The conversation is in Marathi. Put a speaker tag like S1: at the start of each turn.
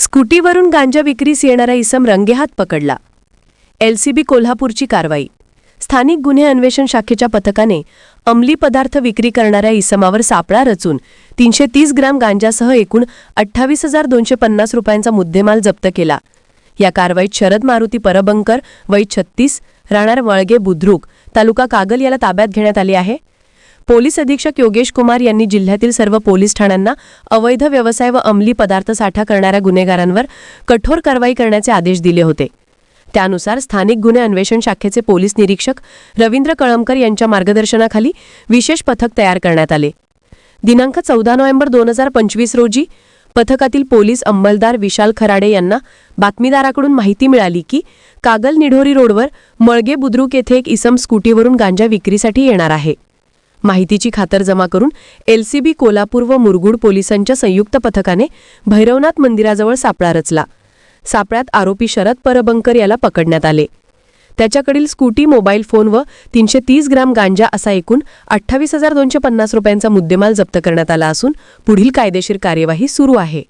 S1: स्कूटीवरून गांजा विक्रीस येणारा इसम रंगेहात पकडला. एलसीबी कोल्हापूरची कारवाई. स्थानिक गुन्हे अन्वेषण शाखेच्या पथकाने अंमली पदार्थ विक्री करणाऱ्या इसमावर सापळा रचून तीनशे तीस ग्रॅम गांजासह एकूण अठ्ठावीस हजार दोनशे पन्नास रुपयांचा मुद्देमाल जप्त केला. या कारवाईत शरद मारुती परबंकर वय छत्तीस राहणार वळगे बुद्रुक तालुका कागल याला ताब्यात घेण्यात आले आहे. पोलीस अधीक्षक योगेश कुमार यांनी जिल्ह्यातील सर्व पोलीस ठाण्यांना अवैध व्यवसाय व अंमली पदार्थ साठा करणाऱ्या गुन्हेगारांवर कठोर कारवाई करण्याचे आदेश दिले होते. त्यानुसार स्थानिक गुन्हे अन्वेषण शाखेचे पोलीस निरीक्षक रवींद्र कळमकर यांच्या मार्गदर्शनाखाली विशेष पथक तयार करण्यात आले. दिनांक चौदा नोव्हेंबर दोन हजार पंचवीस रोजी पथकातील पोलीस अंमलदार विशाल खराडे यांना बातमीदाराकडून माहिती मिळाली की कागल निढोरी रोडवर मळगे बुद्रुक येथे एक इसम स्कूटीवरून गांजा विक्रीसाठी येणार आहे. माहितीची खातरजमा करून एलसीबी कोल्हापूर व मुरगुड पोलिसांच्या संयुक्त पथकाने भैरवनाथ मंदिराजवळ सापळा रचला. सापळ्यात आरोपी शरद परबंकर याला पकडण्यात आले. त्याच्याकडील स्कूटी मोबाईल फोन व तीनशे तीस ग्राम गांजा असा एकूण अठ्ठावीस हजार दोनशे पन्नास रुपयांचा मुद्देमाल जप्त करण्यात आला असून पुढील कायदेशीर कार्यवाही सुरू आहे.